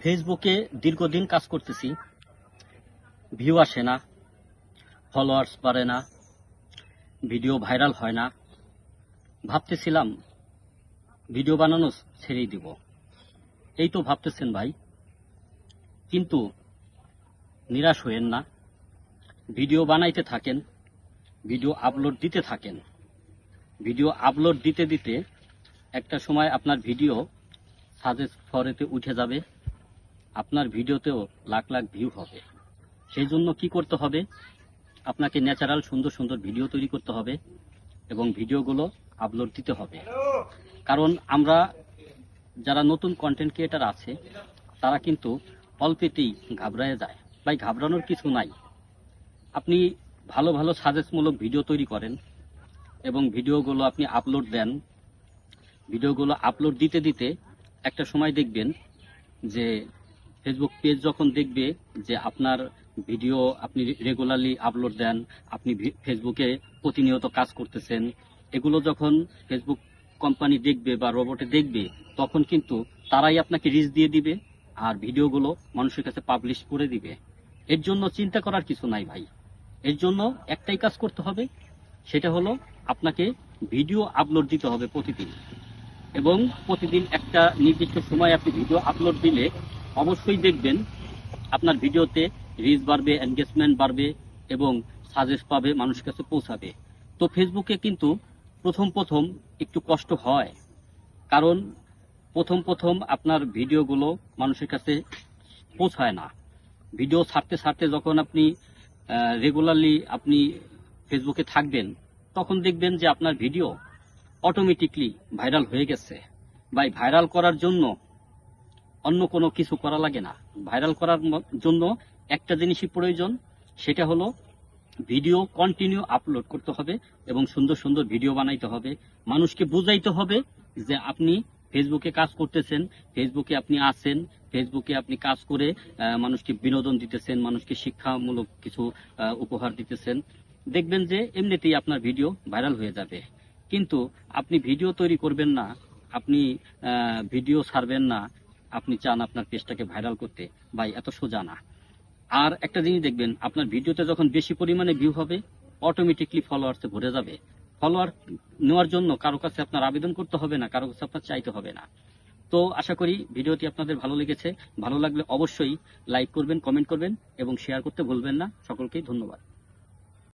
ফেসবুকে দীর্ঘদিন কাজ করতেছি। ভিউ আসে না ফলোয়ার্স বাড়ে না, ভিডিও ভাইরাল হয় না। ভাবতেছিলাম, ভিডিও বানানো ছেড়েই দিব। এই তো ভাবতেছেন ভাই। কিন্তু নিরাশ হয়েন না। ভিডিও বানাইতে থাকেন, ভিডিও আপলোড দিতে থাকেন। ভিডিও আপলোড দিতে দিতে একটা সময় আপনার ভিডিও সাজেস্ট ফরেতে উঠে যাবে। আপনার ভিডিওতেও লাখ লাখ ভিউ হবে। সেই জন্য কি করতে হবে? আপনাকে ন্যাচারাল সুন্দর সুন্দর ভিডিও তৈরি করতে হবে এবং ভিডিওগুলো আপলোড দিতে হবে। কারণ আমরা যারা নতুন কন্টেন্ট ক্রিয়েটার আছে, তারা কিন্তু অল্পেতেই ঘাবড়ায় যায়। ভাই, ঘাবড়ানোর কিছু নাই। আপনি ভালো ভালো সাজেস্টমূলক ভিডিও তৈরি করেন এবং ভিডিওগুলো আপনি আপলোড দেন। ভিডিওগুলো আপলোড দিতে দিতে একটা সময় দেখবেন যে ফেসবুক পেজ যখন দেখবে যে আপনার ভিডিও আপনি রেগুলারলি আপলোড দেন, আপনি ফেসবুকে প্রতিনিয়ত কাজ করতেছেন, এগুলো যখন ফেসবুক কোম্পানি দেখবে বা রোবটে দেখবে, তখন কিন্তু তারাই আপনাকে রিচ দিয়ে দিবে আর ভিডিওগুলো মানুষের কাছে পাবলিশ করে দিবে। এর জন্য চিন্তা করার কিছু নাই ভাই। এর জন্য একটাই কাজ করতে হবে, সেটা হলো আপনাকে ভিডিও আপলোড দিতে হবে প্রতিদিন। এবং প্রতিদিন একটা নির্দিষ্ট সময় আপনি ভিডিও আপলোড দিলে অবশ্যই দেখবেন আপনার ভিডিওতে রিচ বাড়বে এনগেজমেন্ট বাড়বে এবং সাজেস্ট পাবে, মানুষের কাছে পৌঁছাবে। তো ফেসবুকে কিন্তু প্রথম প্রথম একটু কষ্ট হয়। কারণ প্রথম প্রথম আপনার ভিডিওগুলো মানুষের কাছে পৌঁছায় না। ভিডিও ছাড়তে ছাড়তে যখন আপনি রেগুলারলি আপনি ফেসবুকে থাকবেন, তখন দেখবেন যে আপনার ভিডিও অটোমেটিকলি ভাইরাল হয়ে গেছে। ভাই ভাইরাল করার জন্য অন্য কোনো কিছু করা লাগে না। ভাইরাল করার জন্য একটা জিনিসই প্রয়োজন, সেটা হলো ভিডিও কন্টিনিউ আপলোড করতে হবে এবং সুন্দর সুন্দর ভিডিও বানাইতে হবে। মানুষকে বুঝাইতে হবে যে আপনি ফেসবুকে কাজ করতেছেন ফেসবুকে আপনি আছেন ফেসবুকে আপনি কাজ করে মানুষকে বিনোদন দিতেছেন, মানুষকে শিক্ষামূলক কিছু উপহার দিতেছেন। দেখবেন যে এমনিতেই আপনার ভিডিও ভাইরাল হয়ে যাবে। কিন্তু আপনি ভিডিও তৈরি করবেন না, আপনি ভিডিও ছাড়বেন না আপনি চান আপনার পেজটাকে ভাইরাল করতে। ভাই, এত সোজা না। আর একটা জিনিস দেখবেন, আপনার ভিডিওতে যখন বেশি পরিমাণে ভিউ হবে অটোমেটিকলি ফলোয়ার্সে ভরে যাবে। ফলোয়ার নেওয়ার জন্য কারও কাছে আপনার আবেদন করতে হবে না, কারও কাছে আপনার চাইতে হবে না। তো আশা করি ভিডিওটি আপনাদের ভালো লেগেছে। ভালো লাগলে অবশ্যই লাইক করবেন কমেন্ট করবেন এবং শেয়ার করতে ভুলবেন না। সকলকেই ধন্যবাদ।